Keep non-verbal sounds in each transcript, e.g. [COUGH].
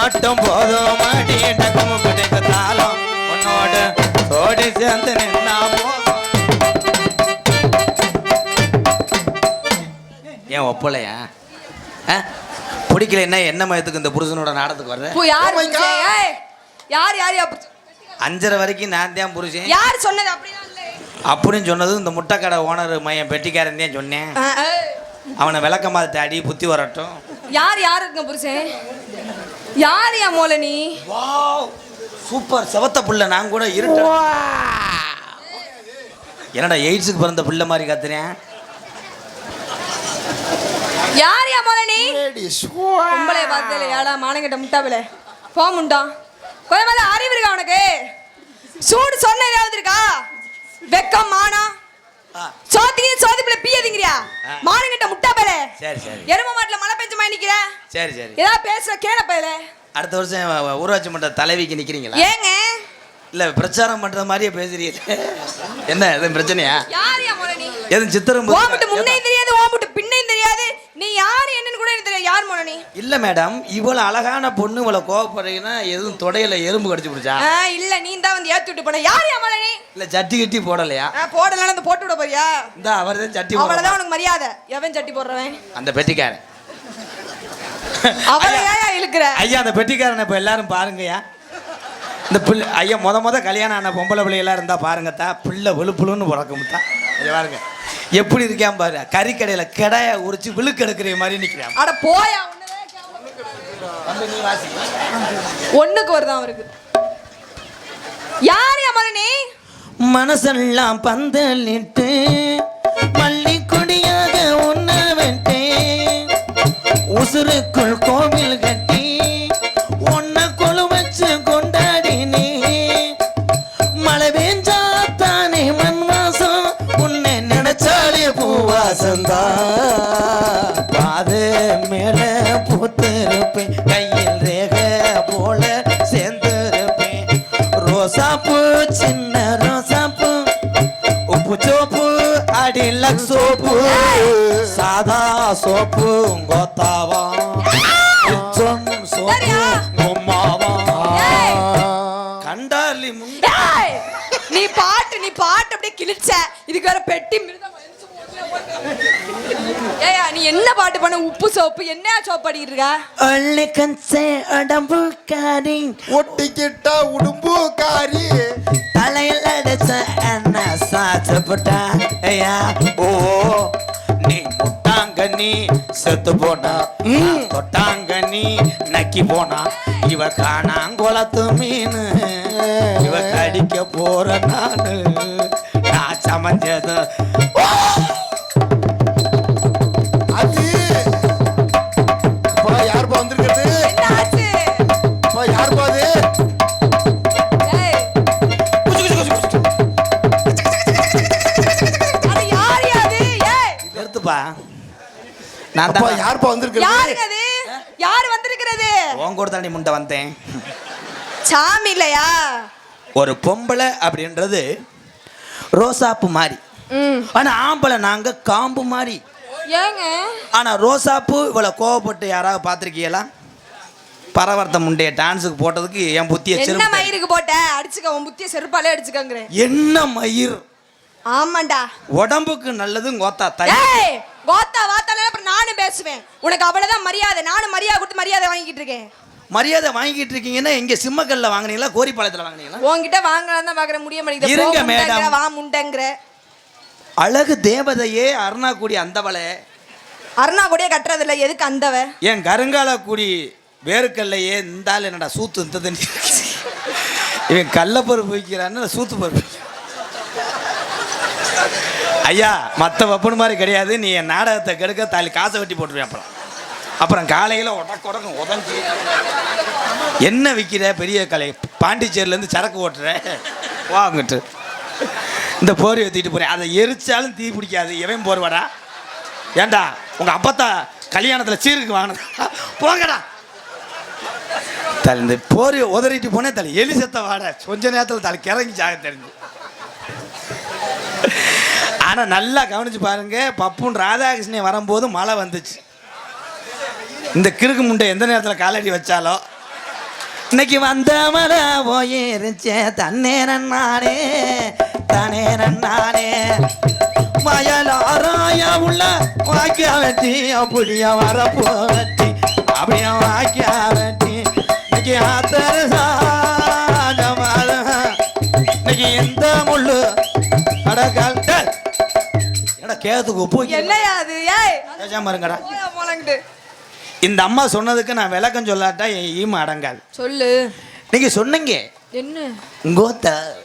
மட்டும் போதும். மாடி டக்குமு தாளம். உன்னோடு ஓடி சேர்ந்து நின்னா போதும். ஏன் ஒப்பலையா? ஆ? பிடிக்கலைன்னா என்ன? மயத்துக்கு இந்த புருஷனோட நாடத்துக்கு வர்ற? இப்போ யார் யார்? அஞ்சரை வரைக்கும் நான் தான் புருஷன். யார் சொன்னது அப்படின்னு சொன்னது இந்த முட்டைக்கடை ஓனர் மையன் பெட்டிக்காரன் தான் சொன்னேன். அவனை விளக்கமாத்த அடி புத்தி வரட்டும். யார் யார் இருக்க புருஷன் யார் யா மோல நீ வாவ் சூப்பர். செவத்த புள்ள நான் கூட இருட்டு? என்னடா எய்ட்ஸுக்கு பிறந்த புள்ள மாதிரி கத்துறேன் யார் யா மோல நீ உம்பளை பார்த்தல யாடா மானங்கிட்ட முட்டாவில போ முண்டா. கொஞ்சம் அறிவு இருக்கா உனக்கு? சூடு சொன்ன ஏதாவது இருக்கா? வெக்கம் மானா. சோத்திங்க சோதிப்புல பீயதிங்கிறியா. மானங்கிட்ட முட்டாப்பல சரி சரி. எரும மாட்டுல மழை பெஞ்ச மாதிரி நிக்கிற? சரி சரி. ஏதாவது பேசுற கேளப்பையில அடுத்த வருஷம் ஊராட்சி மன்ற தலைவிக்கு நிக்கிறீங்களா? ஏங்க? இல்ல பிரச்சாரம் பண்ற மாதிரியே பேசுறீங்க. என்ன எதுவும் பிரச்சனையா? யார் யா நீ எதுவும் சித்திரம் ஓம்பிட்டு முன்னையும் தெரியாது ஓம்பிட்டு பின்னையும் தெரியாது. நீ யார் என்னன்னு கூட எனக்கு தெரியாது. யார் மோன நீ? இல்ல மேடம் இவ்வளவு அழகான பொண்ணு இவ்வளவு கோவப்படுறீங்கன்னா எதுவும் தொடையில எறும்பு கடிச்சு பிடிச்சா? ஆ, இல்ல நீ தான் வந்து ஏத்தி விட்டு போன. யார் யா மோல நீ? இல்ல சட்டி கட்டி போடலையா? ஆ, போடலாம் அந்த போட்டு விட போறியா? இந்த அவர் தான் சட்டி அவ்வளவுதான் போட உனக்கு மரியாதை. எவன் சட்டி போடுறவன்? அந்த பெட்டிக்காரன். அவளை ஐயா, ஏன் இழுக்கிற? ஐயா அந்த பெட்டிக்காரனை இப்ப எல்லாரும் பாருங்கய்யா. இந்த பிள்ளை ஐயா முத முத கல்யாணம் ஆன பொம்பளை பிள்ளையெல்லாம் இருந்தா பாருங்கத்தா. பிள்ளை விழுப்புலுன்னு பிறக்கும்த்தா இங்க பாருங்க. எப்படி இருக்கான் பாரு? கறிக்கடையில கிடைய உரிச்சு விழுக்கெடுக்கிற மாதிரி நிக்கிறான். அட போயா ஒண்ணுக்கு வருதான் அவருக்கு? யார் நீ மனசெல்லாம் பந்தலிட்டு பள்ளி கொடியாக உன்ன விட்டேன். உசுருக்குள் சின்ன ரோசாப்பூ உப்பு சோப்பு அடில சோப்பு சாதா சோப்பு கோத்தாவா என்ன பாட்டு பண்ண? உப்பு சோப்பு. என்ன சோப்பு அடிக்கிட்டு இருக்க? அள்ளி கஞ்சே அடம்பு காரி ஒட்டிக்கிட்டா உடும்பு காரி தலையில் அடிச்ச என்ன சாச்சப்பட்டா ஐயா ஓ நீ முட்டாங்க நீ செத்து போனா. தொட்டாங்க நீ நக்கி போனா. இவ காணாங்குளத்து மீன். இவ கடிக்க போற நானு. நான் சமைஞ்சது. நான் தான் யாருப்பா வந்திருக்கிறது? யாருங்க அது யாரு வந்திருக்கிறது? உன் கூட தாண்டி முண்டை வந்தேன். சாமி இல்லையா? ஒரு பொம்பளை அப்படின்றது ரோசாப்பு மாதிரி. ஆனா ஆம்பளை நாங்க காம்பு மாதிரி. ஏங்க? ஆனா ரோசாப்பு இவ்வளவு கோவப்பட்டு யாராவது பார்த்துருக்கீங்களா? பரவர்த்த முண்டைய டான்ஸுக்கு போட்டதுக்கு என் புத்திய என்ன செருப்பு மயிருக்கு போட்ட? அடிச்சுக்க உன் புத்திய செருப்பாலே அடிச்சுக்கங்கிறேன். என்ன மயிர்? ஆமாண்டா. உடம்புக்கு நல்லது கோத்தா தை ஏய்! கோத்தா வாத்தால அப்புறம் நானும் பேசுவேன். உனக்கு அவ்வளவுதான் மரியாதை. நானும் மரியாதை கொடுத்து மரியாதை வாங்கிட்டு இருக்கேன். மரியாதை வாங்கிட்டு இருக்கீங்கன்னா எங்க சிம்மக்கல்ல வாங்குனீங்களா கோரிப்பாளையத்துல வாங்குனீங்களா? உன்கிட்ட வாங்கலாம் தான் பாக்குற முடிய மாட்டேங்குது. இருங்க, மேடம். வா முண்டங்கிற. அழகு தேவதையே அருணாக்குடி அந்தவளை. அருணா கூடயே கட்டுறது இல்ல எதுக்கு அந்தவ? என் கருங்கால குடி வேர்க்கல்லையே இந்தாள் என்னடா சூத்து இந்த தண்ணி இவன் கள்ளப்பருப்பு வைக்கிறான்னு சூத்து பருப்பு. ஐயா மற்ற வப்பன் மாதிரி கிடையாது. நீ என் நாடகத்தை கெடுக்க தாலி காசை வெட்டி போட்டுருவேன் அப்புறம். அப்புறம் காலையில் உடக்கு உடக்கும் உதஞ்சி. என்ன விற்கிற பெரிய கலை? பாண்டிச்சேரியிலேருந்து சரக்கு ஓட்டுற? வாங்கிட்டு இந்த போரி ஏற்றிட்டு போகிறேன் அதை எரிச்சாலும் தீ பிடிக்காது. எவன் போர்வாடா? ஏண்டா உங்கள் அப்பத்தா கல்யாணத்தில் சீருக்கு வாங்கினதா? போங்கடா. தலை இந்த போரி உதறிட்டு போனே தலை. எலி செத்த வாட. கொஞ்ச நேரத்தில் தலை கிறங்கி சாக தெரிஞ்சு. ஆனால் நல்லா கவனிச்சு பாருங்க பப்புன் ராதாகிருஷ்ணன் வரும்போது மழை வந்துச்சு. இந்த கிறுக்கு முண்டை எந்த நேரத்தில் காலடி வச்சாலோ? இன்னைக்கு வந்த மழை போயிருச்சே தன்னே நன்னானே தானே நன்னானே. வயலாராய உள்ள வாக்கியா வெட்டி அப்படிய வரப்போ வெட்டி அப்படியா வாக்கியா வெட்டி. இன்னைக்கு ஆத்தர கேதுக்கு உப்பு வைக்க- என்னையா அது? ஏய்! பேசாம இருங்கடா. போயா இந்த அம்மா சொன்னதுக்கு நான் விளக்கம் சொல்லாட்டா என் ஈம அடங்காது. சொல்லு. நீங்க சொன்னீங்க. என்ன?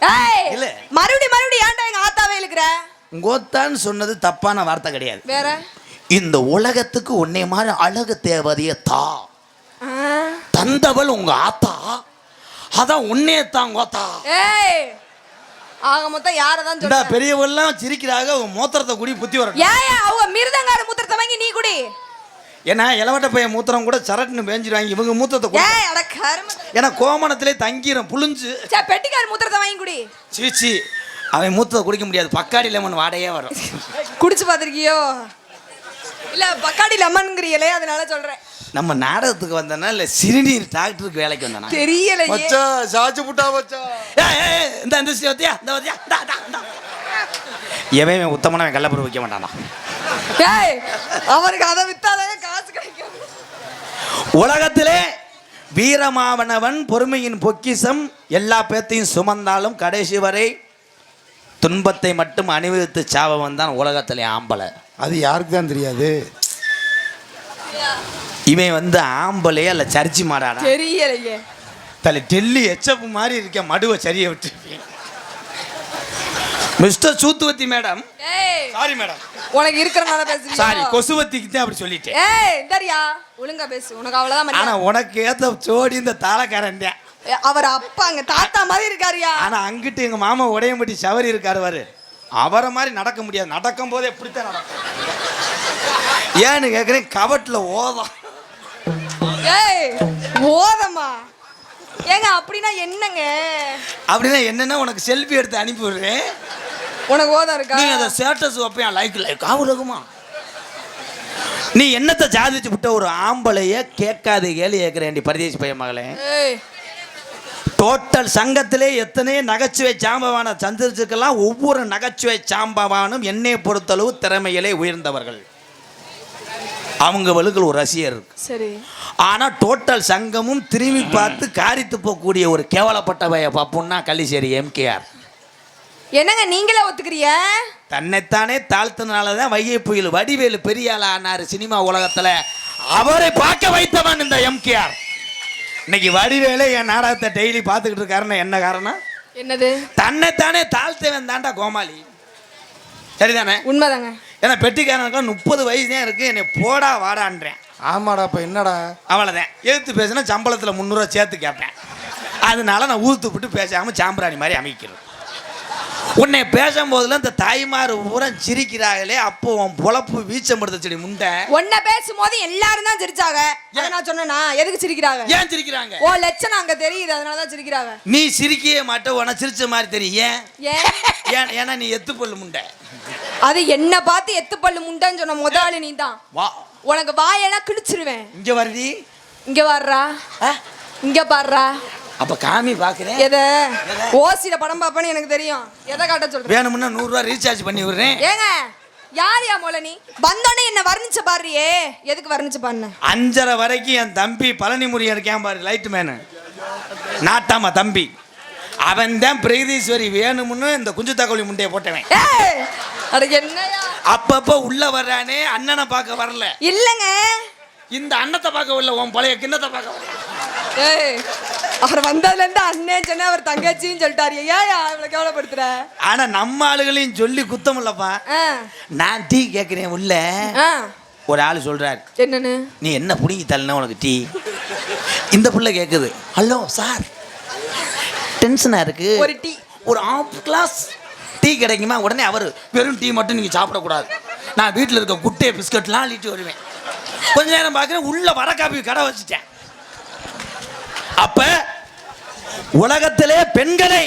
ஏய்! இல்ல. மறுபடி மறுபடி ஏன்டா எங்க ஆத்தாவே இழுக்கிற? உங்கோத்தான்னு சொன்னது தப்பான வார்த்தை கிடையாது. வேற? இந்த உலகத்துக்கு உன்னை மாதிரி அழகு தேவதைய தா. தந்தவள் உங்க ஆத்தா. அதான் உன்னே தான் கோத்தா ஏய்! ஆக மொத்தம் யாரை தான் சொல்ற? பெரியவெல்லாம் சிரிக்கிறாங்க மூத்திரத்தை குடி புத்தி வர ஏன் அவங்க மிருதங்கார மூத்திரத்தை வாங்கி நீ குடி. ஏன்னா இளவட்ட பையன் மூத்திரம் கூட சரட்டுன்னு பேஞ்சிருவாங்க இவங்க மூத்திரத்தை குடி. கரும. ஏன்னா கோமணத்திலே தங்கிரும் புளிஞ்சு சே பெட்டிக்கார மூத்திரத்தை வாங்கி குடி. சீச்சி அவன் மூத்தத்தை குடிக்க முடியாது. பக்காடி லெமன் வாடையே வரும். குடிச்சு பாத்திருக்கியோ இல்ல பக்காடி லெமன்ங்கிறியலே அதனால சொல்றேன். நம்ம நாடகத்துக்கு வந்தனா இல்ல சிறுநீர் டாக்டருக்கு வேலைக்கு வந்தனா? தெரியலையே. மச்சான் சாச்சு புட்டா மச்சான் ஏய், இந்த இந்த வத்தியா இந்த வத்தியா இந்தா, இந்தா, இந்தா. எவன் இவன் உத்தமனவன் கள்ளப்பரு வைக்க மாட்டானா ஏய் அவருக்கு அதை வித்தாதான் காசு கிடைக்கும். உலகத்திலே வீரமாவனவன் பொறுமையின் பொக்கிஷம் எல்லா பேத்தையும் சுமந்தாலும் கடைசி வரை துன்பத்தை மட்டும் அனுபவித்து சாபவன் தான் உலகத்திலே ஆம்பளை. அது யாருக்கு தான் தெரியாது? இவன் வந்து ஆம்பளையே அல்ல சர்ச்சி மாடாடா தெரியலையே. தலை டெல்லி எச்சப்பு மாதிரி இருக்க மடுவை சரியை விட்டு மிஸ்டர் சூத்துவத்தி மேடம். ஏய். Sorry madam. உனக்கு இருக்கிறனால பேசுறியா சாரி கொசுவத்திக்கு தான் அப்படி சொல்லிட்டேன். ஏய் இந்தரியா ஒழுங்கா பேசு. உனக்கு அவ்வளவுதான் ஆனா. உனக்கு ஏத்த ஜோடி இந்த தாளக்காரன் அவர் அப்பா அங்க தாத்தா மாதிரி இருக்காருயா. ஆனா அங்கிட்டு எங்க மாமா உடையம்பட்டி சவரி இருக்காரு வாரு அவரை மாதிரி நடக்க முடியாது. நடக்கும் போது எப்படித்தான் நடக்கும். ஏன்னு கேக்குறேன் கவட்டில் ஓதம். ஏய் ஓதமா ஏங்க அப்படின்னா என்னங்க? அப்படின்னா என்னன்னா உனக்கு செல்ஃபி எடுத்து அனுப்பி விடுறேன் உனக்கு ஓதம் இருக்கா? நீ அதை ஸ்டேட்டஸ் வைப்பேன் லைக் லைக் ஆகுலகுமா நீ என்னத்தை ஜாதிச்சு விட்ட ஒரு ஆம்பளைய கேட்காது கேள்வி கேட்கிறேன் பரதேசி பையன் மகளே. ஏய் டோட்டல் சங்கத்திலே எத்தனை நகைச்சுவை சாம்பவான சந்திரிச்சுக்கெல்லாம் ஒவ்வொரு நகைச்சுவை சாம்பவானும் என்னை பொறுத்தளவு திறமையிலே உயர்ந்தவர்கள். அவங்க வலுக்கள் ஒரு ரசிகர் இருக்கு. சரி. ஆனா டோட்டல் சங்கமும் திரும்பி பார்த்து காரித்து போகக்கூடிய ஒரு கேவலப்பட்ட பைய பாப்புன்னா கள்ளிசேரி எம்கேஆர். என்னங்க நீங்களே ஒத்துக்கிறிய தன்னைத்தானே தாழ்த்தினால தான் வைகை புயல் வடிவேலு பெரிய ஆளா ஆனாரு சினிமா உலகத்துல. அவரை பார்க்க வைத்தவன் இந்த எம்கேஆர். இன்னைக்கு வடிவேலு என் நாடகத்தை டெய்லி பார்த்துக்கிட்டு இருக்காருன்னு என்ன காரணம்? என்னது? தன்னைத்தானே தாழ்த்தவன் தாண்டா கோமாளி. சரிதானே? உண்மைதாங்க. ஏன்னா பெட்டிக்காரனுக்கு முப்பது வயசு தான் இருக்கு என்னை போடா வாடான்றேன். ஆமாடா இப்ப என்னடா? அவ்வளோதான் எழுத்து பேசினா சம்பளத்தில் முந்நூறுவா சேர்த்து கேட்பேன். அதனால நான் ஊத்து விட்டு பேசாமல் சாம்பிராணி மாதிரி அமைக்கிறது. உன்னை பேசும்போதெல்லாம் இந்த தாய்மார் பூரா சிரிக்கிறாங்களே அப்போ உன் பொழப்பு வீச்சம்படுத்த செடி முண்டை. உன்ன பேசும்போது எல்லாரும் தான் சிரிச்சாங்க. நான் சொன்னேனா? எதுக்கு சிரிக்கிறாங்க? ஏன் சிரிக்கிறாங்க? ஓ லட்சணம் அங்க தெரியுது அதனால தான் சிரிக்கிறாங்க. நீ சிரிக்கவே மாட்ட உன சிரிச்ச மாதிரி தெரியும். ஏன்? ஏன்? ஏன் ஏன்னா நீ எத்து பொல்லு முண்டை. அது என்ன பார்த்து எத்து பல்லு முண்டைன்னு சொன்ன முதலாளி நீ தான் வா. உனக்கு வாயெல்லாம் கிழிச்சிருவேன். இங்க வருடி இங்க வர்றா? இங்க பாடுறா அப்ப காமி பாக்குறேன் எத? ஓசியில படம் பாப்பேன்னு எனக்கு தெரியும். எதை காட்ட சொல்ற? வேணும்னா நூறுரூவா ரீசார்ஜ் பண்ணி விடுறேன். ஏங்க யார் யா மோல நீ? வந்தோடனே என்ன வர்ணிச்சு பாடுறியே எதுக்கு வர்ணிச்சு பாடுன அஞ்சரை வரைக்கும் என் தம்பி பழனி முருகன் இருக்கான் பாரு லைட் மேனு நாட்டாம தம்பி. அவன் தான் பிரகதீஸ்வரி வேணும்னு இந்த குஞ்சு தக்கோழி முண்டையை போட்டவன். ஏய் அட என்னயா? அப்பப்போ உள்ள வர்றானே அண்ணனை பார்க்க வரல. இல்லங்க. இந்த அண்ணத்தை பார்க்க வரல உன் பழைய கிண்ணத்தை பார்க்க வரல. ஏய் அவர் வந்ததுல இருந்து அண்ணன் சொன்ன அவர் தங்கச்சின்னு சொல்லிட்டாரு. ஏயா இவ்வளவு கேவலப்படுத்துற? ஆனா நம்ம ஆளுகளையும் சொல்லி குத்தம் இல்லப்பா. நான் டீ கேட்குறேன் உள்ள. ஒரு ஆள் சொல்றாரு. என்னன்னு? நீ என்ன பிடிங்கி தள்ளன உனக்கு டீ? இந்த புள்ள கேட்குது ஹலோ சார். டென்ஷனா இருக்கு? ஒரு டீ. ஒரு ஆஃப் கிளாஸ் டீ கிடைக்குமா? உடனே அவர் வெறும் டீ மட்டும் நீங்கள் சாப்பிடக்கூடாது. நான் வீட்டில் இருக்க குட்டை பிஸ்கட்லாம் அள்ளிட்டு வருவேன். கொஞ்ச நேரம் பார்க்குறேன் உள்ள வர காப்பி கடை வச்சுட்டேன். அப்ப உலகத்திலே பெண்களை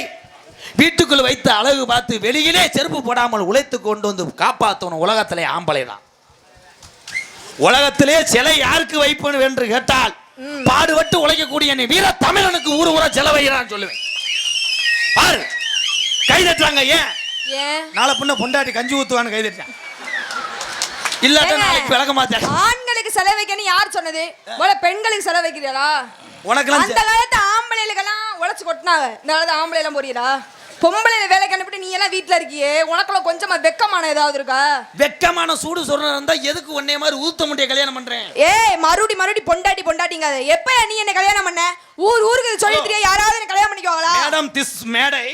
வீட்டுக்குள் வைத்து அழகு பார்த்து வெளியிலே செருப்பு போடாமல் உழைத்து கொண்டு வந்து காப்பாற்றணும் உலகத்திலே ஆம்பளை தான். உலகத்திலே சிலை யாருக்கு வைப்பணும் என்று கேட்டால் பாடுபட்டு உழைக்கக்கூடிய நீ வீர தமிழனுக்கு ஊர் ஊரா செலவைகிறான்னு சொல்லுவேன். பாரு கை தட்டுறாங்க ஏன்? நாளை பின்ன பொண்டாட்டி கஞ்சி ஊத்துவான்னு கை தட்டுறான். இல்லாட்ட நாளைக்கு விளக்க மாட்டேன். ஆண்களுக்கு செலவைக்கன்னு யார் சொன்னது? முதல்ல பெண்களுக்கு செலவைக்கிறீங்களா உனக்கெல்லாம் அந்த காலத்து ஆம்பளைகளுக்கெல்லாம் உழைச்சு கொட்டினாங்க. இந்த காலத்து ஆம்பளை எல்லாம் போறீங்களா பொம்பளை வேலைக்கு அனுப்பிட்டு நீ எல்லாம் வீட்டுல இருக்கியே உனக்குள்ள கொஞ்சமா வெக்கமான ஏதாவது இருக்கா? வெக்கமான சூடு சொல்றா இருந்தா எதுக்கு உன்னைய மாதிரி ஊத்த முடிய கல்யாணம் பண்றேன்? ஏய் மறுபடி மறுபடி பொண்டாட்டி பொண்டாட்டிங்க எப்ப நீ என்ன கல்யாணம் பண்ண? ஊர் ஊருக்கு சொல்லி தெரியா யாராவது என்ன கல்யாணம் பண்ணிக்குவாங்களா? மேடம் திஸ் மேடை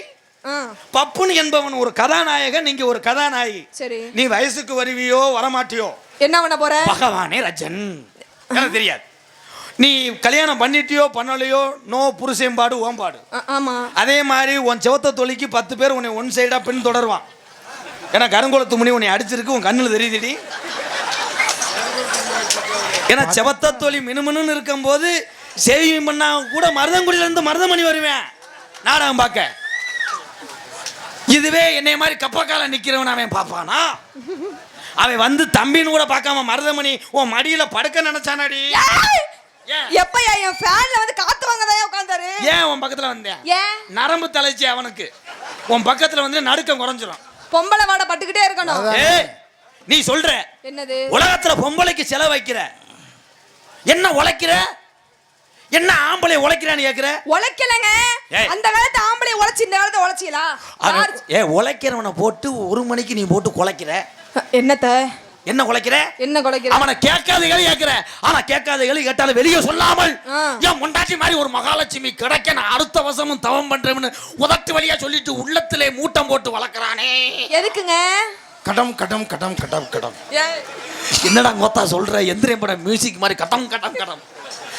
பப்புன் என்பவன் ஒரு கதாநாயகன் நீங்க ஒரு கதாநாயகி. சரி. நீ வயசுக்கு வருவியோ வரமாட்டியோ? என்ன பண்ண போற? பகவானே ரஜன். எனக்கு தெரியாது. நீ கல்யாணம் பண்ணிட்டியோ பண்ணலையோ நோ புருஷன்பாடு ஓம்பாடு. ஆ, ஆமா. அதே மாதிரி உன் செவத்த தொழிக்கு பத்து பேர் உன்னை ஒன் சைடா பின் தொடருவான். ஏன்னா கருங்குளத்து முனி உன்னை அடிச்சிருக்கு உன் கண்ணில் தெரியுதுடி. ஏன்னா செவத்த தொழி மினுமினுன்னு இருக்கும்போது சேவிங் பண்ணா கூட மருதங்குடியில இருந்து மருதமணி வருவேன். நாடகம் பார்க்க. இதுவே என்னைய மாதிரி கப்பக்கால நிக்கிறவன் அவன் பார்ப்பானா அவன் வந்து தம்பின்னு கூட பார்க்காம மருதமணி உன் மடியில படுக்க நினைச்சானாடி? எப்பயா என் ஃபேன்ல வந்து காத்து வாங்கதான் உட்கார்ந்தாரு? ஏன் உன் பக்கத்துல வந்தேன்? ஏன்? நரம்பு தலைச்சி அவனுக்கு. உன் பக்கத்துல வந்து நடுக்கம் குறைஞ்சிரும். பொம்பளை வாட பட்டுக்கிட்டே இருக்கணும். ஏய் நீ சொல்ற. என்னது? உலகத்துல பொம்பளைக்கு செலவு வைக்கிற என்ன உழைக்கிற? என்ன ஆம்பளை உழைக்கிறான்னு கேக்குற? உழைக்கலங்க. அந்த காலத்து ஆம்பளை உழைச்சு இந்த காலத்து அவன் ஏ உழைக்கிறவனை போட்டு ஒரு மணிக்கு நீ போட்டு குலைக்கிற? என்னத்த? என்ன குலைக்கிற? என்ன குலைக்கிற? அவனை கேட்காத கேள்வி கேட்கிற ஆனா கேட்காத கேள்வி கேட்டாலும் வெளியே சொல்லாமல் ஆ. என் முண்டாச்சி மாதிரி ஒரு மகாலட்சுமி கிடைக்க நான் அடுத்த வருஷமும் தவம் பண்றேன்னு உதட்டு வழியா சொல்லிட்டு உள்ளத்திலே மூட்டம் போட்டு வளர்க்கறானே. எதுக்குங்க? கடம் கடம் கடம் கடம் கடம். என்னடா மொத்தா சொல்ற? எந்திரம் படம் மியூசிக் மாதிரி கட்டம் கட்டம் கட்டம்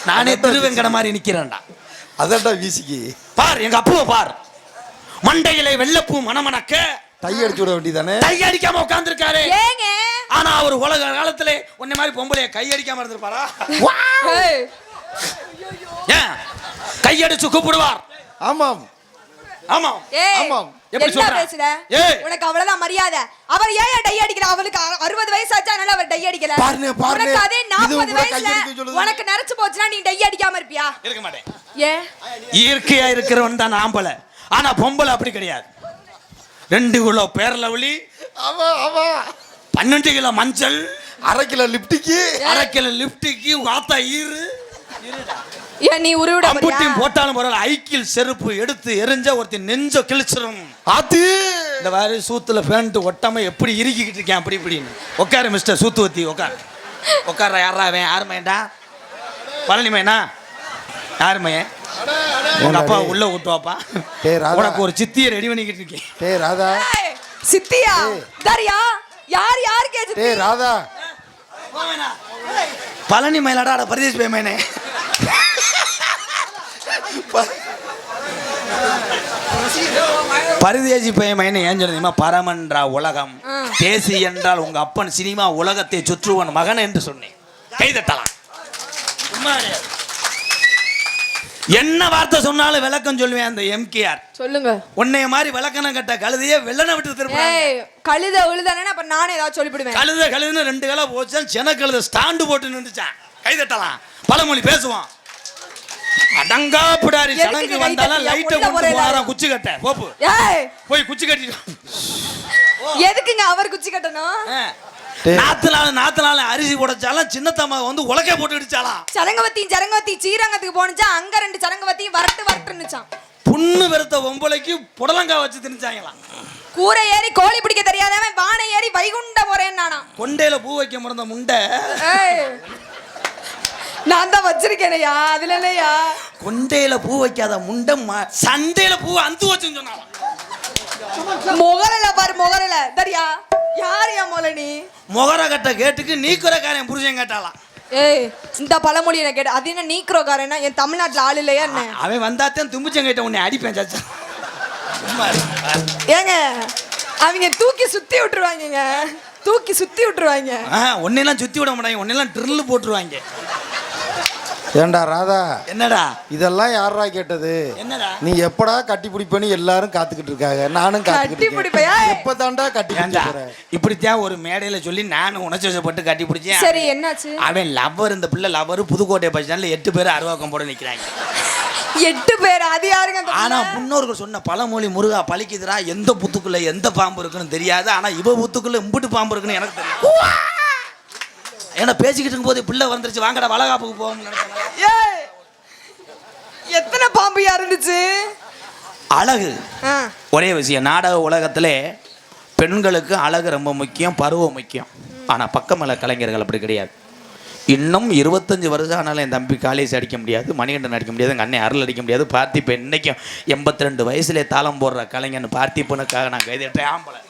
நானே திருவெங்கட மாதிரி நிக்கிறேன்டா. அதட்டா வீசிக்கு. பார் எங்க அப்புவை பார். மண்டையிலே வெள்ளப்பூ மணமணக்க. டை அடிச்சு விட வேண்டியதானே கை அடிக்காம உட்கார்ந்திருக்காரு. ஏங்க? ஆனா அவர் உலக காலத்துல உன்னை மாதிரி பொம்பளைய கை அடிக்காம இருந்திருப்பாரா? ஏன்? கை அடிச்சு கூப்பிடுவார். ஆமாம். ஆமா ஏய், ஆமாம். எப்படி சொல்ற? பேசுற. உனக்கு அவ்வளவுதான் மரியாதை. அவர் ஏன் டை அடிக்கிற அவளுக்கு அறுபது வயசு ஆச்சு அதனால அவர் டை அடிக்கல. பாருங்க, பாருங்க. உனக்கு அதே இது நாற்பது உங்களை கை வயசுல அடிக்க சொல்லுது. உனக்கு நரைச்சு போச்சுன்னா நீ டை அடிக்காம இருப்பியா? இருக்க மாட்டேன். ஏன் இயற்கையா இருக்கிறவன் தான் ஆம்பளை. ஆனா பொம்பளை அப்படி கிடையாது. ரெண்டு கிலோ பேரலவலி ஆமா ஆமா. பன்னெண்டு கிலோ மஞ்சள் அரை கிலோ லிப்டிக்கு. அரை கிலோ லிப்டுக்கு ஆத்தா ஈரு ஏன் நீ உருவிட அம்புட்டியும் போட்டாலும் பரவாயில்ல. ஐக்கில் செருப்பு எடுத்து எரிஞ்ச ஒருத்தன் நெஞ்ச கிழிச்சிரும். ஆத்து இந்த மாதிரி சூத்துல பேண்ட் ஒட்டாம எப்படி இறுக்கிக்கிட்டு இருக்கேன் அப்படி இப்படின்னு. உட்காரு மிஸ்டர் சூத்துவத்தி உட்கார் உட்கார யாரா அவன்? யார் மையன்டா பழனி மையனா யார் மையன் உங்க அப்பா உள்ள விட்டுவாப்பா. உனக்கு ஒரு சித்தியை ரெடி பண்ணிக்கிட்டு இருக்கேன். டேய் ராதா. சித்தியா? தரியா யார் யாருக்கு சித்தி டேய் ராதா. பழனி மயிலாடா அட பரதேசி பை மயனே பரதேசி பை மயனை ஏன் சொல்லுமா பரமன்றா உலகம். தேசி என்றால் உங்க அப்பன் சினிமா உலகத்தை சுற்றுவன் மகன் என்று சொன்னேன். கைதட்டலாம். என்ன வார்த்தை சொன்னாலும் விளக்கம் சொல்லுவேன் அந்த எம்கேஆர். சொல்லுங்க. உன்னைய மாதிரி விளக்கணம் கட்ட கழுதையே வெள்ளனை விட்டு திருப்ப ஏய் கழுத உழுதானே அப்ப நானே ஏதாவது சொல்லிவிடுவேன். கழுத கழுதுன்னு ரெண்டு கலை போச்சான் சென கழுத ஸ்டாண்டு போட்டு நின்றுச்சான். கைதட்டலாம். பழமொழி பேசுவான் அடங்கா பிடாரி சடங்கு வந்தாலும்? லைட்டை கொண்டு போறான் குச்சி கட்ட. போப்பு. போய் குச்சி கட்டிட்டு எதுக்குங்க அவர் குச்சி கட்டணும். நாத்து நாள் நாத்து நாள் அரிசி உடைச்சாலும் சின்னத்தம்மா வந்து உலக்கை போட்டு இடிச்சாலாம். சரங்கவத்தி சரங்கவத்தி சீரங்கத்துக்கு போனுச்சா அங்க ரெண்டு சரங்கவத்தி வரட்டு வரட்டுன்னுச்சான் புண்ணு வெறுத்த பொம்பளைக்கு புடலங்காய் வச்சு திணிச்சாங்களாம் கூரை ஏறி கோழி பிடிக்க தெரியாதவன் வானை ஏறி வைகுண்ட போறேன் நானா கொண்டையில பூ வைக்க மறந்த முண்டை. நான் தான் வச்சிருக்கேனையா அதுல இல்லையா கொண்டையில பூ வைக்காத முண்டை ம- சண்டையில பூ அந்து வச்சுன்னு சொன்னாலாம் முகரல பாரு முகரல. தரியா யார் என் மொல நீ? முகர கட்ட கேட்டுக்கு நீக்குறக்காரன் புருஷன் கேட்டாலாம். ஏய் இந்த பழமொழி எனக்கு கேட்டு அது என்ன நீக்கிறோக்காரனா என் தமிழ்நாட்டுல ஆள் இல்லையா என்ன? அவன் வந்தாத்தான் தும்பிச்சங்கிட்ட உன்னை அடிப்பேன் சாச்சா. ஏங்க அவங்க தூக்கி சுத்தி விட்டுருவாங்கங்க. தூக்கி சுத்தி விட்டுருவாங்க. ஆ உன்னையெல்லாம் சுத்தி விட மாட்டாங்க உன்னையெல்லாம் ட்ரில் போட்டுருவாங்க. ஏண்டா ராதா? என்னடா? இதெல்லாம் யாரா கேட்டது? என்னடா? நீ எப்படா கட்டி பிடிப்பேன்னு எல்லாரும் காத்துக்கிட்டு இருக்காங்க. நானும் காத்துக்கிட்டு கட்டி பிடிப்பையா? இருக்கேன் எப்ப தாண்டா கட்டி இப்படித்தான் ஒரு மேடையில சொல்லி நானும் உணர்ச்சி வசப்பட்டு கட்டி பிடிச்சேன் சரி என்னாச்சு? அவன் லவ்வர் இந்த பிள்ளை லவ்வர் புதுக்கோட்டை பஸ் ஸ்டாண்ட்ல எட்டு பேர் அருவாக்கம் போட நிக்கிறாங்க. எட்டு பேர் அது யாருங்க ஆனா? முன்னோர்கள் சொன்ன பழமொழி முருகா பழிக்குதுடா எந்த புத்துக்குள்ள எந்த பாம்பு இருக்குன்னு தெரியாது. ஆனா இவ புத்துக்குள்ள இம்புட்டு பாம்பு இருக்குன்னு எனக்கு தெரியும். ஏன்னா பேசிக்கிட்டு இருக்கும்போது பிள்ளை வந்துருச்சு வாங்கடா வளகாப்புக்கு போவோம்னு நினைச்சேன் ஏய், எத்தனை பாம்பியா இருந்துச்சு அழகு. ஒரே விஷயம் நாடக உலகத்திலே பெண்களுக்கு அழகு ரொம்ப முக்கியம் பருவம் முக்கியம். ஆனால் பக்கமல கலைஞர்கள் அப்படி கிடையாது. இன்னும் இருபத்தஞ்சு வருஷம் ஆனாலும் என் தம்பி காலேஜ் அடிக்க முடியாது மணிகண்டன் அடிக்க முடியாது எங்கள் அண்ணன் அருள் அடிக்க முடியாது. பார்த்திபன் இன்னைக்கும் எண்பத்தி ரெண்டு வயசுல தாளம் போடுற கலைஞன் பார்த்திபனுக்காக நான் கைதிட்டேன் ஆம்பளை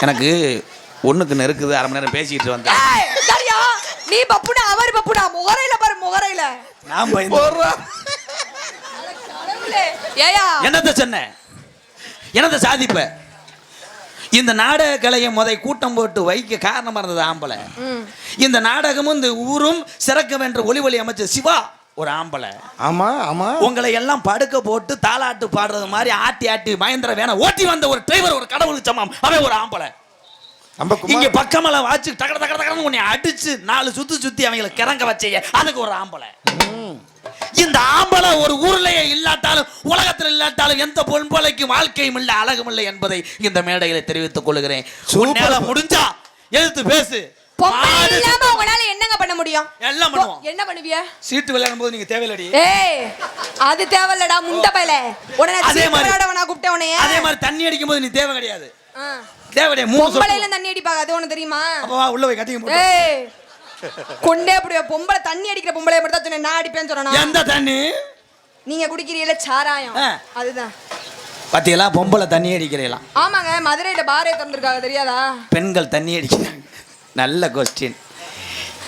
எனக்கு ஒன்றுக்கு நெருக்குது அரை மணி நேரம் பேசிக்கிட்டு வந்தேன். ஏய், சரியா நீ பப்புனா அவர் பப்புனா முகரையில பாரு முகரையில. நான் பயந்து ஏயா. என்னத்த சொன்ன? என்னத்த சாதிப்ப? இந்த நாடக கலையை முதை கூட்டம் போட்டு வைக்க காரணமா இருந்தது ஆம்பளை. இந்த நாடகமும் இந்த ஊரும் சிறக்க வென்ற ஒளிவொலி அமைச்சர் சிவா. ஒரு ஆம்பளை. ஆமா ஆமா. உங்களை எல்லாம் படுக்க போட்டு தாலாட்டு பாடுறது மாதிரி ஆட்டி ஆட்டி மகேந்திர வேணா ஓட்டி வந்த ஒரு டிரைவர் ஒரு கடவுளுக்கு சமம். அவன் ஒரு ஆம்பளை. இங்க பக்கமெல்லாம் வாச்சு டகட டகட டகடன்னு உன்னை அடிச்சு நாலு சுத்தி சுத்தி அவங்களை கிறங்க வச்சீங்க. அதுக்கு ஒரு ஆம்பளை. இந்த ஆம்பளை ஒரு ஊர்லயே இல்லாட்டாலும் உலகத்தில் இல்லாட்டாலும் எந்த பொன்பலைக்கும் வாழ்க்கையும் இல்லை அழகும் இல்லை என்பதை இந்த மேடையில தெரிவித்துக் கொள்கிறேன். உன்னால முடிஞ்சா எதிர்த்து பேசு. பொம்பளை இல்லாம உங்களால என்னங்க பண்ண முடியும்? எல்லாம் பண்ணுவோம். என்ன பண்ணுவிய? சீட்டு விளையாடும் போது நீங்க தேவையில்லடி. ஏய் அது தேவையில்லடா முண்டை பயல. உடனே அதே சீட்டு மாதிரி. விளையாடவனா கூப்பிட்ட உடனே. அதே மாதிரி தண்ணி அடிக்கும் போது நீ தேவை கிடையாது. தேவை கிடையாது. மூணு தண்ணி அடிப்பாங்க அது உனக்கு தெரியுமா? அப்ப வா உள்ள போய் கட்டிங்க ஏய் கொண்டே அப்படியே பொம்பளை தண்ணி அடிக்கிற பொம்பளை மட்டும் தான் சொன்னேன். நான் அடிப்பேன்னு சொன்னா எந்த தண்ணி? நீங்க குடிக்கிறீங்கள சாராயம். அதுதான். பாத்தீங்களா? பொம்பளை தண்ணி அடிக்கிறீங்களா? ஆமாங்க மதுரையில பாரே திறந்திருக்காங்க தெரியாதா? பெண்கள் தண்ணி அடிக்கிறாங்க. நல்ல கொஸ்டின்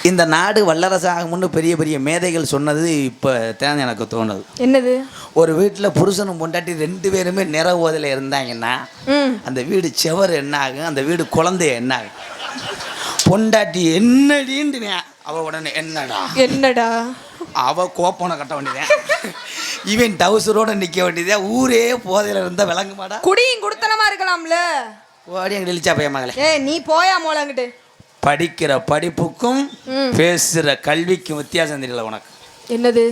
இந்த நாடு வல்லரசாகும்னு பெரிய பெரிய மேதைகள் சொன்னது இப்போ தான் எனக்கு தோணுது. என்னது? ஒரு வீட்டில் புருஷனும் பொண்டாட்டி ரெண்டு பேருமே நிற ஓதையில் இருந்தாங்கன்னா அந்த வீடு செவர் என்ன ஆகும்? அந்த வீடு குழந்தைய என்ன ஆகும்? பொண்டாட்டி என்னடின்னு அவ உடனே என்னடா? என்னடா? அவ கோப்பனை கட்ட வேண்டியதேன் இவன் டவுசரோட நிற்க வேண்டியதே ஊரே போதையில் இருந்தால் விளங்குமாடா? குடியும் குடுத்தனமா இருக்கலாம்ல. ஓடி அங்கே இழிச்சா பையன் மகளே. ஏய் நீ போயா மோளங்கிட்டு. படிக்கிற படிப்புக்கும். பேசுகிற கல்விக்கும் வித்தியாசம் தெரியல உனக்கு. என்னது?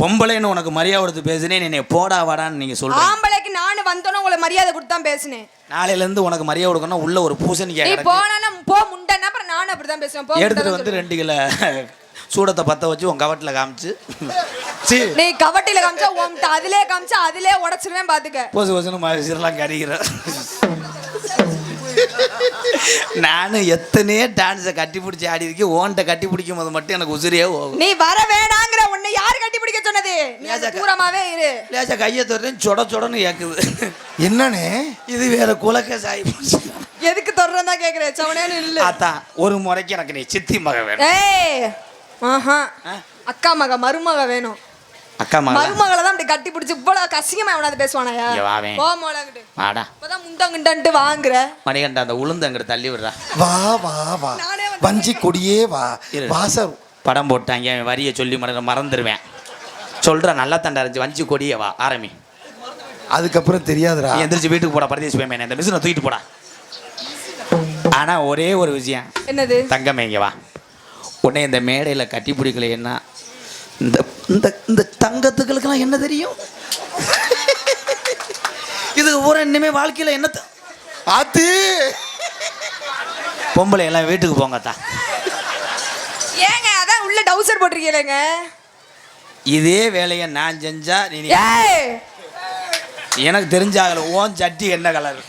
பொம்பளைன்னு உனக்கு மரியாதை கொடுத்து பேசுனேன் என்னை போடா வாடான்னு நீங்கள் சொல்கிறீங்க ஆம்பளைக்கு நானு வந்தோன்னு உங்களை மரியாதை கொடுத்து தான் பேசினேன். நாளையிலேருந்து உனக்கு மரியாதை கொடுக்கணும் உள்ள ஒரு பூசணிக்காய் நீ கிடக்கு. போனா போ முண்டன்னா அப்புறம் நானும் அப்படிதான் பேசுவேன். போ எடுத்துட்டு வந்து தான் ரெண்டு கிலோ சூடத்தை பற்ற வச்சு உன் கவட்டில் காமிச்சு. சி. சொல்லுவேன். நீ கவட்டில காமிச்சா உன்கிட்ட அதிலே காமிச்சா அதிலே உடைச்சிருவேன் பாத்துக்க. போசு போசுன்னு மசிரெல்லாம் கறிக்கிறேன் [LAUGHS] நானும் எத்தனையோ டான்ஸை கட்டி பிடிச்சி ஆடி இருக்கேன். ஓன்ட்ட கட்டி பிடிக்கும் போது மட்டும் எனக்கு உசிரியே போகும் நீ வர வேணாங்கிற உன்னை யாரு கட்டி பிடிக்க சொன்னது தூரமாவே இரு. லேசா கையை தொடர்றேன் சொட சொடன்னு ஏக்குது. என்னண்ணே? இது வேற குலக்க சாய் போச்சு. எதுக்கு தொடர்றதா கேக்குறேன் சவனேன்னு இல்ல. அதான் ஒரு முறைக்கு எனக்கு நீ சித்தி மக வேணும். ஏய் ஆஹா? அக்கா மக மருமக வேணும். அக்கா மக மருமகளை தான் அப்படி கட்டி பிடிச்சி இவ்வளவு கசியமா எவனாவது பேசுவானாயா இங்க வாவேன். போ மோளங்கிட்டு வாடா. இப்பதான் முண்டங்கிட்டு வாங்குற. மணிகண்ட அந்த உளுந்து அங்கிட்டு தள்ளி விடுறா. வா வா வா. வஞ்சி கொடியே வா. இரு. வாசம் படம் போட்டாங்க வரியை சொல்லி மற மறந்துடுவேன் சொல்கிறேன் நல்லா தண்டை அரைஞ்சி வஞ்சி கொடியே வா ஆரம்பி. அதுக்கப்புறம் தெரியாதுடா. நீ எந்திரிச்சு வீட்டுக்கு போடா பரதேசி போய் இந்த மிஷினை தூக்கிட்டு போடா. ஆனால் ஒரே ஒரு விஷயம். என்னது? தங்கமே இங்க வா. உடனே இந்த மேடையில் கட்டி பிடிக்கலைன்னா இந்த இந்த இந்த தங்கத்துக்களுக்கெல்லாம் என்ன தெரியும்? இது ஒரு இனிமே வாழ்க்கையில் என்ன த- அது பொம்பளை எல்லாம் வீட்டுக்கு போங்கத்தா. ஏங்க அதான் உள்ள டவுசர் போட்டிருக்கீங்களேங்க. இதே வேலையை நான் செஞ்சா நீ எனக்கு தெரிஞ்சாகல ஓன் சட்டி என்ன கலர்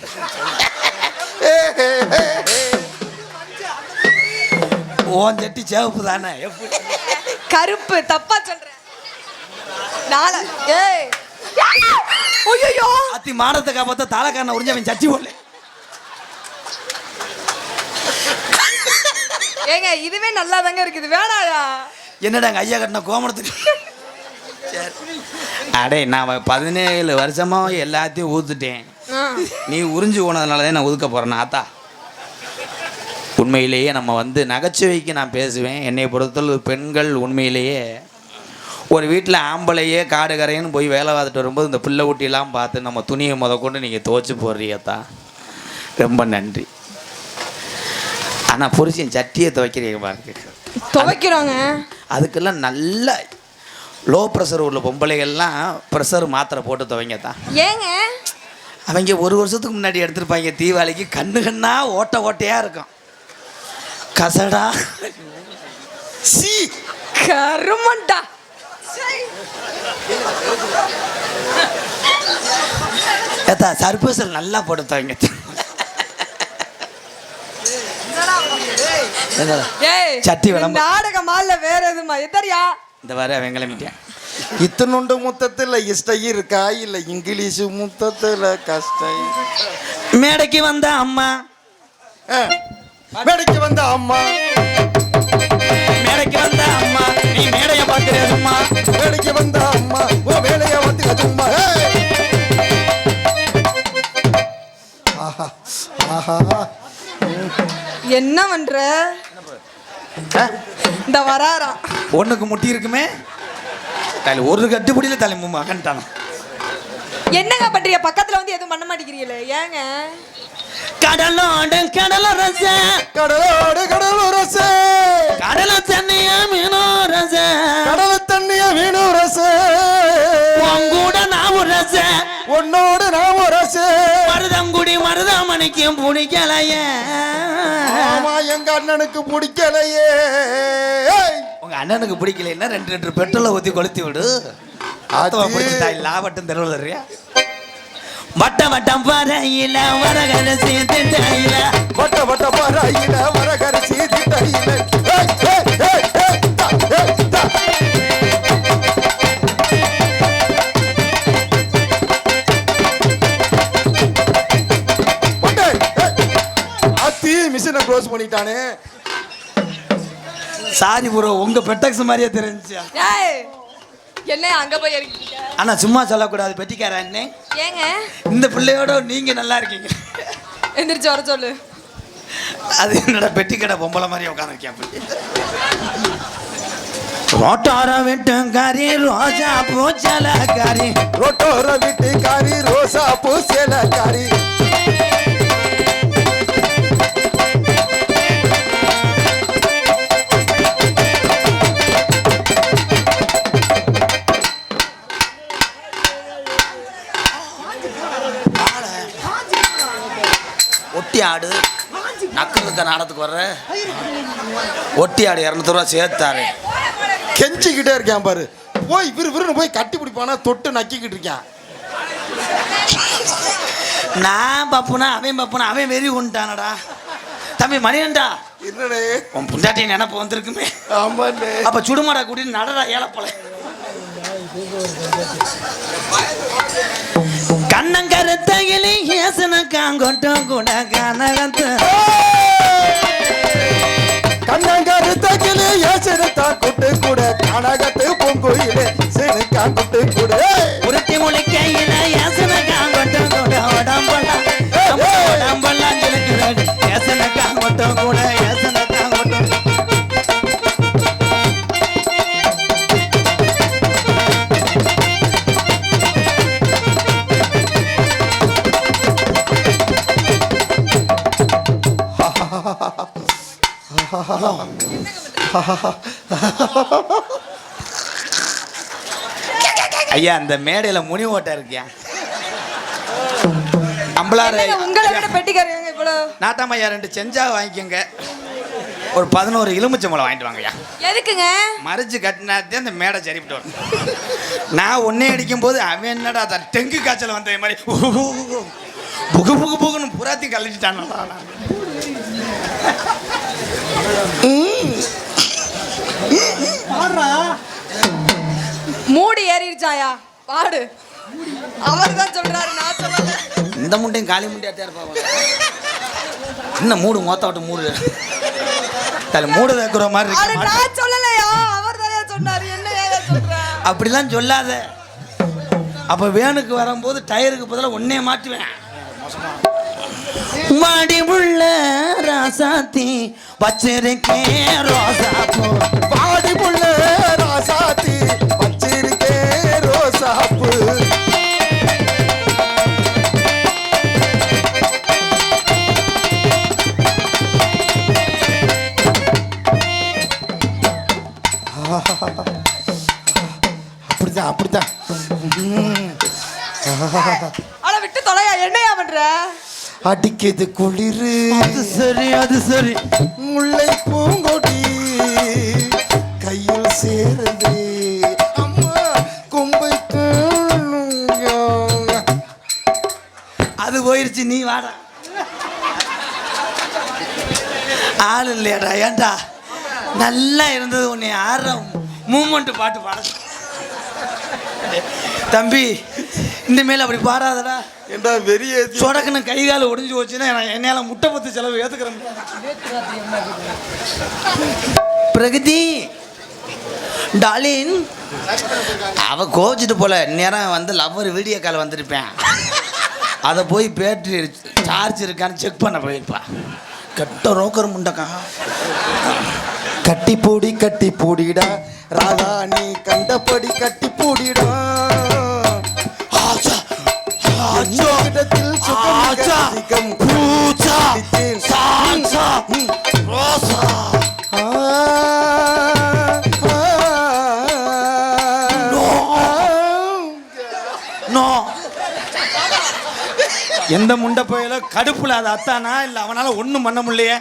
ஓன் சட்டி சிவப்பு தானே? எப்படி? கருப்பு தப்பா சொல்றேன். நாள ஏய். ஐயோ அத்தி மானத்தை காப்பாத்த தாளக்காரனை உறிஞ்ச அவன் சட்டி போடல ஏங்க இதுவே நல்லா தாங்க இருக்குது வேணாயா? என்னடா எங்கள் ஐயா கட்டின கோமணத்துக்கு? சரி. அடே நான் பதினேழு வருஷமா எல்லாத்தையும் ஊத்துட்டேன். நீ உறிஞ்சு போனதுனால தான் நான் ஒதுக்க போறேன் ஆத்தா. உண்மை உண்மையிலேயே நம்ம வந்து நகைச்சுவைக்கு நான் பேசுவேன். என்னை பொறுத்தளவு பெண்கள் உண்மையிலேயே ஒரு வீட்டில் ஆம்பளையே காடு கரைன்னு போய் வேலை பார்த்துட்டு வரும்போது இந்த பிள்ளை ஊட்டிலாம் பார்த்து நம்ம துணியை முத கொண்டு நீங்கள் துவச்சி போடுறீங்கத்தா. ரொம்ப நன்றி. ஆனால் புருஷன் சட்டியை துவைக்கிறீங்க பாருங்க. துவைக்கிறோங்க. அதுக்கெல்லாம் நல்ல லோ ப்ரெஷர் உள்ள பொம்பளைகள்லாம் ப்ரெஷர் மாத்திரை போட்டு துவைங்க தான் ஏங்க? அவங்க ஒரு வருஷத்துக்கு முன்னாடி எடுத்திருப்பாங்க தீபாவளிக்கு கண்ணு கண்ணா ஓட்ட ஓட்டையாக இருக்கும். கசடா. சி. கருமண்டா. ஏத்தா சர்பூசல் நல்லா? ஏய் சட்டி இது விளம்ப- நாடகமா இல்ல வேற எதுமா? எத்தரியா இந்த வர வெங்கலமிட்டேன் இத்தனுண்டு முத்தத்தில் இஷ்ட இருக்கா? இல்லை இங்கிலீஷ் முத்தத்தில் கஷ்டம் மேடைக்கு வந்த அம்மா. மேடைக்கு வந்த அம்மா. மேடைக்கு வந்த அம்மா நீ மேடைய பார்க்கிறே அம்மா. மேடைக்கு வந்த அம்மா ஓ வேலையை வந்து சும்மா ஏய்! ஆஹா ஆஹா. என்ன பண்ற? இந்த வராராம் ஒண்ணுக்கு முட்டி இருக்குமே? தலை ஒரு கட்டுப்படியில் தலை மகன்ட்டான. என்னங்க பண்றீங்க? பக்கத்துல வந்து எதுவும் பண்ண மாட்டேங்கிறீங்களே ஏங்க? கடலோடு கடல ரச கடலோடு கடல் ரசே கடல தண்ணிய மீனோ ரச கடல தண்ணிய வீணும் ரசே. உங்கூட நான் ரச உன்னோடு நாம ரசே. மருதங்குடி மருதமணிக்கு பிடிக்கலைய ஆமா எங்க அண்ணனுக்கு பிடிக்கலையே! உங்க அண்ணனுக்கு பிடிக்கலைன்னா ரெண்டு ரெண்டு பெட்ரோலை ஊத்தி கொளுத்தி விடு. ஆத்தவ அது- பிடிச்சிட்டா இல்ல வட்டம் தெருவில் தர்றியா வட்டம் பாறையில வரகர சேர்த்துட்டாயில வட்ட வட்ட பறாயில வரகரிசி திட்டையில. வட்டு, மிஷினை க்ளோஸ் பண்ணிட்டானே. சாரி ப்ரோ உங்க பெட்டக்ஸ் மாதிரியே தெரிஞ்சுச்சா. ஏய் என்ன அங்க போய் இருக்கீங்க ஆனா சும்மா சொல்லக்கூடாது பெட்டிக்கார அண்ணே? ஏங்க? இந்த பிள்ளையோட நீங்க நல்லா இருக்கீங்க. எந்திரிச்சு வர சொல்லு. அது என்னோட பெட்டி கடை பொம்பளை மாதிரி உட்காந்துருக்கேன் அப்படி? ரோட்டார வெட்டுங்காரி ரோஜா பூச்சலக்காரி. ரோட்டோர வீட்டுக்காரி ரோசா பூசேலக்காரி இருக்க நாடத்துக்கு வர்ற? ஒட்டி ஆடு இரநூத்தூறுவா சேர்த்தாரு. கெஞ்சிக்கிட்டே இருக்கான் பாரு. போய் விறு விறுன்னு போய் கட்டி பிடிப்பானா தொட்டு நக்கிக்கிட்டு இருக்கான் நான் பப்புனா அவன் பப்புனா அவன் வெறி கொண்டுட்டானடா. தம்பி மணியன்டா என்னடே? உன் புண்டாட்டி நினப்பு வந்திருக்குமே. ஆமாண்டே. அப்ப சுடுமாடா கூட்டிட்டு நடடா ஏலப்பல கண்ணங்கருத்தகிலி ஏசன காங்கொட்டம் கூட கனகத்து. கண்ணங்கருத்தகிலே ஏசனத்தா குட்டு கூட கனகத்து பூங்குயிலே சிறுக்கா குட்டு கூட ஐயா அந்த மேடையில முனி ஓட்டை இருக்கியா? என்னங்க உங்களை விட பெட்டிக்காரங்க நாட்டாமையா ரெண்டு செஞ்சா வாங்கிக்கோங்க. ஒரு பதினோரு எலுமிச்சம்பழம் வாங்கிட்டு வாங்கய்யா. எதுக்குங்க? மறைச்சு கட்டினாத்தே அந்த மேடை சரிப்பட்டு வரும். நான் ஒன்னே அடிக்கும் போது அவன் என்னடா அந்த டெங்கு காய்ச்சல் வந்த மாதிரி புகு புகு புகுன்னு புறாத்தையும் கழிச்சிட்டான்டா நான். மூடி ஏறிடுச்சாயா பாடு. அவர் தான் சொல்றாரு நான் சொல்லல. இந்த முண்டையும் காலி முண்டையாத்தே இருப்பாங்க என்ன மூடு மொத்த விட்டு மூடு. தலை மூடு வைக்கிற மாதிரி இருக்க. நான் சொல்லலையா? அவர் தான் சொன்னாரு என்ன ஏன் சொல்ற? அப்படிலாம் சொல்லாத. அப்போ வேனுக்கு வரும்போது டயருக்கு பதிலாக ஒன்னே மாட்டுவேன். மாடி உள்ள ராசாத்தி வச்சிருக்கே ரோசா பூ பாடி புள்ள ராசாத்தி ரோசா பூ அப்படிதான் அப்படிதான் ஆனா விட்டு தொலையா என்னையா பண்ற? அடிக்குது குளிரு. அது சரி அது சரி. முல்லை பூங்கொடி கையில் சேருது அம்மா கொம்பை. அது போயிருச்சு நீ வாடா. ஆள் இல்லையாடா ஏன்டா நல்லா இருந்தது உன்னை ஆடுற மூமெண்ட் பாட்டு பாட. தம்பி இனிமேல் அப்படி பாடாதடா ஏண்டா வெறிய சொடக்குன்னு கை கால் ஒடிஞ்சு போச்சுன்னா என்னால் முட்டை பத்து செலவு ஏற்றுக்கிறேன் பிரகதி டாலின் அவ கோச்சிட்டு போல. நேரம் வந்து லவ்வர் வீடியோ கால் வந்திருப்பேன். அதை போய் பேட்டரி சார்ஜ் இருக்கான்னு செக் பண்ண போயிருப்பா. கட்ட ரோக்கர் முண்டக்கா. கட்டி பூடி கட்டி பூடிடா ராதா நீ கண்டபடி கட்டி பூடிடா ஆச்சா. இடத்தில் சுகம். சாச்சா. ம். ரோசா. எந்த முண்டை போயில கடுப்புல அது அத்தானா? இல்ல அவனால ஒண்ணும் பண்ண முடியலையே.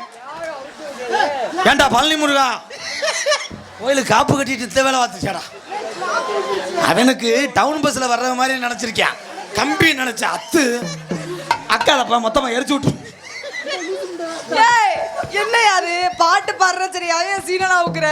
ஏன்டா பழனி முருகா? கோயிலுக்கு காப்பு கட்டிட்டு இந்த வேலை பார்த்துச்சாடா. அவனுக்கு டவுன் பஸ்ல வர்ற மாதிரி நினைச்சிருக்கான் கம்பி நினைச்ச அத்து அக்காலப்பா மொத்தமா எரிச்சு விட்டு என்ன யாரு பாட்டு பாடுற சரி அவன் சீனலா ஊக்குற